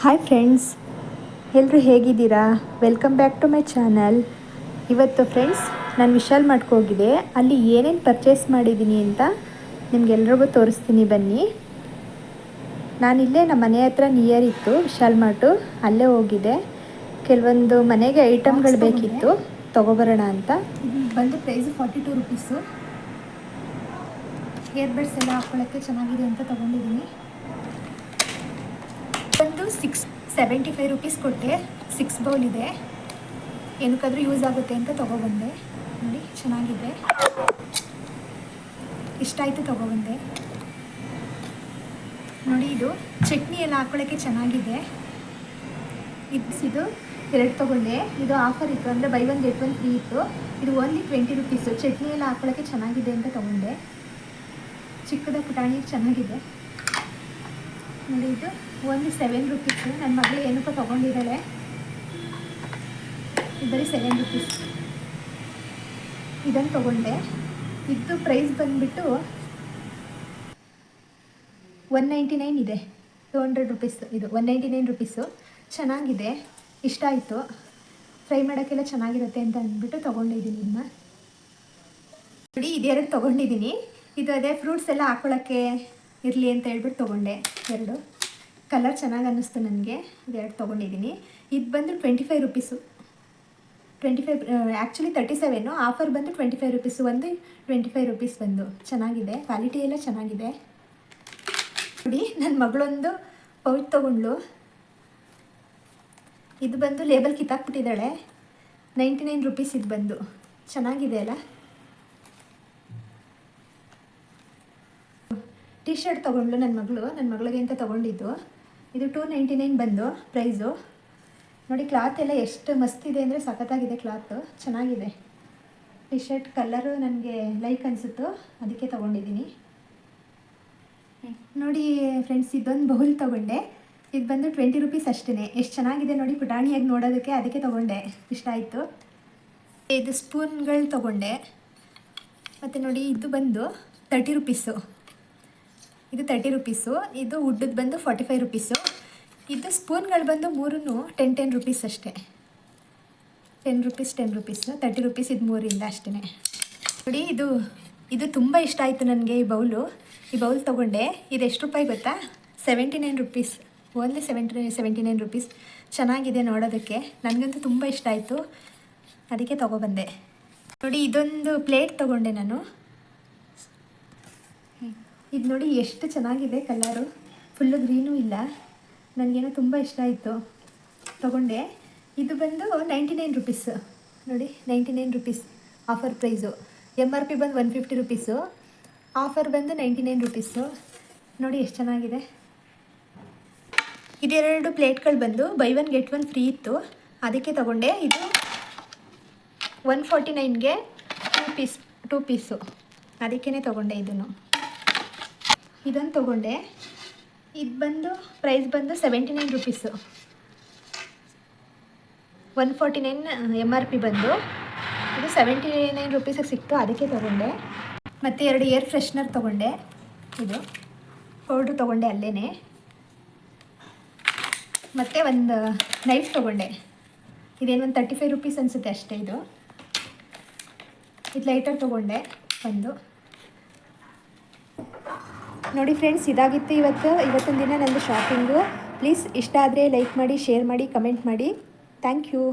Hi friends ಎಲ್ಲರೂ ಹೇಗಿದ್ದೀರಾ? Welcome back to my channel ಇವತ್ತು ಫ್ರೆಂಡ್ಸ್ ನಾನು ವಿಶಾಲ್ ಮಾಡ್ಕೋಗಿದ್ದೆ ಅಲ್ಲಿ ಏನೇನು ಪರ್ಚೇಸ್ ಮಾಡಿದ್ದೀನಿ ಅಂತ ನಿಮಗೆಲ್ರಿಗೂ ತೋರಿಸ್ತೀನಿ ಬನ್ನಿ. ನಾನಿಲ್ಲೇ ನಮ್ಮ ಮನೆ ಹತ್ರ ನಿಯರ್ ಇತ್ತು ವಿಶಾಲ್ ಮಾರ್ಟು ಅಲ್ಲೇ ಹೋಗಿದ್ದೆ. ಕೆಲವೊಂದು ಮನೆಗೆ ಐಟಮ್ಗಳು ಬೇಕಿತ್ತು ತೊಗೊಬರೋಣ ಅಂತ. ಬಂದು price forty two rupees earbuds ಎಲ್ಲ ಹಾಕ್ಕೊಳ್ಳೋಕ್ಕೆ ಚೆನ್ನಾಗಿದೆ ಅಂತ ತೊಗೊಂಡಿದ್ದೀನಿ. ಒಂದು ಸಿಕ್ಸ್ ಸೆವೆಂಟಿ ಫೈವ್ ರುಪೀಸ್ ಕೊಟ್ಟೆ. ಸಿಕ್ಸ್ ಬೌಲ್ ಇದೆ. ಏನಕ್ಕಾದರೂ ಯೂಸ್ ಆಗುತ್ತೆ ಅಂತ ತೊಗೊಬಂದೆ. ನೋಡಿ, ಚೆನ್ನಾಗಿದೆ. ಇಷ್ಟ ಆಯಿತು ತೊಗೊಬಂದೆ. ನೋಡಿ ಇದು, ಚಟ್ನಿ ಎಲ್ಲ ಹಾಕ್ಕೊಳ್ಳೋಕ್ಕೆ ಚೆನ್ನಾಗಿದೆ. ಇದು ಇದು ಎರಡು ತೊಗೊಂಡೆ ಇದು ಆಫರ್ ಇತ್ತು ಅಂದರೆ buy one get one free ಇತ್ತು. ಇದು ಓನ್ಲಿ ಟ್ವೆಂಟಿ ರುಪೀಸು ಚಟ್ನಿ ಎಲ್ಲ ಹಾಕೊಳ್ಳೋಕ್ಕೆ ಚೆನ್ನಾಗಿದೆ ಅಂತ ತೊಗೊಂಡೆ. ಚಿಕ್ಕದ ಪುಟಾಣಿ ಚೆನ್ನಾಗಿದೆ. ನೋಡಿ ಇದು. ಓನ್ಲಿ ಸೆವೆನ್ ರುಪೀಸು ನನ್ನ ಮಗಳು ಏನಕ್ಕೂ ತೊಗೊಂಡಿದ್ದಾಳೆ. ಬರೀ ಸೆವೆನ್ ರುಪೀಸ್ ಇದನ್ನು ತೊಗೊಂಡೆ. ಇದು ಪ್ರೈಸ್ ಬಂದುಬಿಟ್ಟು ಒನ್ ನೈಂಟಿ ನೈನ್ ಇದೆ. ಟು ಹಂಡ್ರೆಡ್ ರುಪೀಸ್ ಇದು ಒನ್ ನೈಂಟಿ ನೈನ್ ರುಪೀಸು ಚೆನ್ನಾಗಿದೆ. ಇಷ್ಟ ಆಯಿತು. ಫ್ರೈ ಮಾಡೋಕ್ಕೆಲ್ಲ ಚೆನ್ನಾಗಿರುತ್ತೆ ಅಂತ ಅಂದ್ಬಿಟ್ಟು ತೊಗೊಂಡಿದ್ದೀನಿ ಇದನ್ನ ನೋಡಿ, ಇದೆರಡು ತೊಗೊಂಡಿದ್ದೀನಿ. ಇದು ಅದೇ ಫ್ರೂಟ್ಸ್ ಎಲ್ಲ ಹಾಕೊಳ್ಳೋಕ್ಕೆ ಇರಲಿ ಅಂತ ಹೇಳ್ಬಿಟ್ಟು ತೊಗೊಂಡೆ. ಎರಡು. ಕಲರ್ ಚೆನ್ನಾಗಿ ಅನ್ನಿಸ್ತು ನನಗೆ. ಇದೆರಡು ತೊಗೊಂಡಿದ್ದೀನಿ ಇದು ಬಂದು twenty five rupees twenty five actually thirty seven offer ಬಂದು ಟ್ವೆಂಟಿ ಫೈವ್ ರುಪೀಸು ಒಂದು ಟ್ವೆಂಟಿ ಫೈವ್ ರುಪೀಸ್ ಬಂದು. ಚೆನ್ನಾಗಿದೆ. ಕ್ವಾಲಿಟಿ ಎಲ್ಲ ಚೆನ್ನಾಗಿದೆ. ನೋಡಿ ನನ್ನ ಮಗಳೊಂದು ಪೌಚ್ ತೊಗೊಂಡ್ಳು. ಇದು ಬಂದು ಲೇಬಲ್ ಕಿತ್ತಾಕ್ಬಿಟ್ಟಿದ್ದಾಳೆ. ನೈಂಟಿ ನೈನ್ ರುಪೀಸ್ ಇದು ಬಂದು. ಚೆನ್ನಾಗಿದೆ ಅಲ್ಲ? ಟಿ ಶರ್ಟ್ ತೊಗೊಂಡ್ಲು ನನ್ನ ಮಗಳು. ನನ್ನ ಮಗಳಿಗೆ ಅಂತ ತೊಗೊಂಡಿದ್ದು? ಇದು ಟೂ ನೈಂಟಿ ನೈನ್ ಬಂದು ಪ್ರೈಸು ನೋಡಿ ಕ್ಲಾತ್ ಎಲ್ಲ ಎಷ್ಟು ಮಸ್ತಿದೆ ಅಂದರೆ ಸಖತ್ತಾಗಿದೆ ಕ್ಲಾತು ಚೆನ್ನಾಗಿದೆ. ಟಿ ಶರ್ಟ್ ಕಲರು ನನಗೆ ಲೈಕ್ ಅನಿಸುತ್ತು. ಅದಕ್ಕೆ ತೊಗೊಂಡಿದ್ದೀನಿ. ನೋಡಿ ಫ್ರೆಂಡ್ಸ್ ಇದೊಂದು ಬೌಲ್ ತೊಗೊಂಡೆ. ಇದು ಬಂದು ಟ್ವೆಂಟಿ ರುಪೀಸ್ ಅಷ್ಟೇ ಎಷ್ಟು ಚೆನ್ನಾಗಿದೆ ನೋಡಿ ಪುಟಾಣಿಯಾಗಿ ನೋಡೋದಕ್ಕೆ. ಅದಕ್ಕೆ ತೊಗೊಂಡೆ. ಇಷ್ಟ ಆಯಿತು. ಇದು ಸ್ಪೂನ್ಗಳು ತೊಗೊಂಡೆ. ಮತ್ತು ನೋಡಿ ಇದು ಬಂದು ತರ್ಟಿ ರುಪೀಸು ಇದು ತರ್ಟಿ ರುಪೀಸು ಇದು ಉಡ್ಡದ್ದು ಬಂದು ಫಾರ್ಟಿ ಫೈವ್ ರುಪೀಸು ಇದು ಸ್ಪೂನ್ಗಳು ಬಂದು ಮೂರೂ ಟೆನ್ ಟೆನ್ ರುಪೀಸ್ ಅಷ್ಟೇ. Ten rupees ten rupees thirty rupees ಇದು ಮೂರಿಂದ ಅಷ್ಟೇ ನೋಡಿ, ಇದು ಇದು ತುಂಬ ಇಷ್ಟ ಆಯಿತು ನನಗೆ ಈ ಬೌಲು. ಈ ಬೌಲ್ ತೊಗೊಂಡೆ, ಇದು ಎಷ್ಟು ರೂಪಾಯಿ ಗೊತ್ತಾ? Seventy nine rupees only seventy seventy nine rupees ಚೆನ್ನಾಗಿದೆ ನೋಡೋದಕ್ಕೆ. ನನಗಂತೂ ತುಂಬ ಇಷ್ಟ ಆಯಿತು. ಅದಕ್ಕೆ ತೊಗೊಬಂದೆ ನೋಡಿ, ಇದೊಂದು ಪ್ಲೇಟ್ ತೊಗೊಂಡೆ ನಾನು. ಇದು ನೋಡಿ ಎಷ್ಟು ಚೆನ್ನಾಗಿದೆ ಕಲರು. ಫುಲ್ಲು ಗ್ರೀನು ಇಲ್ಲ. ನನಗೇನೋ ತುಂಬ ಇಷ್ಟ ಆಯಿತು. ತೊಗೊಂಡೆ. ಇದು ಬಂದು ನೈಂಟಿ ನೈನ್ ರುಪೀಸು ನೋಡಿ ninety nine rupees offer price M R P ಬಂದು ಒನ್ ಫಿಫ್ಟಿ ರುಪೀಸು ಆಫರ್ ಬಂದು ನೈಂಟಿ ನೈನ್ ರುಪೀಸು ನೋಡಿ ಎಷ್ಟು ಚೆನ್ನಾಗಿದೆ. ಇದೆರಡು ಪ್ಲೇಟ್ಗಳು ಬಂದು buy one get one free ಇತ್ತು. ಅದಕ್ಕೆ ತೊಗೊಂಡೆ. ಇದು ಒನ್ ಫಾರ್ಟಿ ನೈನ್ಗೆ ಟೂ ಪೀಸ್ ಟೂ ಪೀಸು ಅದಕ್ಕೇ ತೊಗೊಂಡೆ ಇದನ್ನು. ಇದನ್ನು ತೊಗೊಂಡೆ. ಇದು ಬಂದು ಪ್ರೈಸ್ ಬಂದು seventy nine rupees one forty nine M R P ಬಂದು. ಇದು ಸೆವೆಂಟಿ ನೈನ್ ರುಪೀಸಿಗೆ ಸಿಕ್ತು, ಅದಕ್ಕೆ ತೊಗೊಂಡೆ. ಮತ್ತು ಎರಡು ಏರ್ ಫ್ರೆಶ್ನರ್ ತೊಗೊಂಡೆ. ಇದು ಪೌಡ್ರ್ ತೊಗೊಂಡೆ ಅಲ್ಲೇ ಮತ್ತು ಒಂದು ನೈಫ್ ತೊಗೊಂಡೆ. ಇದೇನು ಒಂದು ತರ್ಟಿ ಫೈವ್ ರುಪೀಸ್ ಅನಿಸುತ್ತೆ ಅಷ್ಟೇ ಇದು. ಇದು ಲೈಟರ್ ತೊಗೊಂಡೆ, ಒಂದು. ನೋಡಿ ಫ್ರೆಂಡ್ಸ್ ಇದಾಗಿತ್ತು ಇವತ್ತು. ಇವತ್ತಿನ ದಿನ ನಂದು ಶಾಪಿಂಗು ಪ್ಲೀಸ್ ಇಷ್ಟ ಆದರೆ ಲೈಕ್ ಮಾಡಿ ಶೇರ್ ಮಾಡಿ ಕಮೆಂಟ್ ಮಾಡಿ. Thank you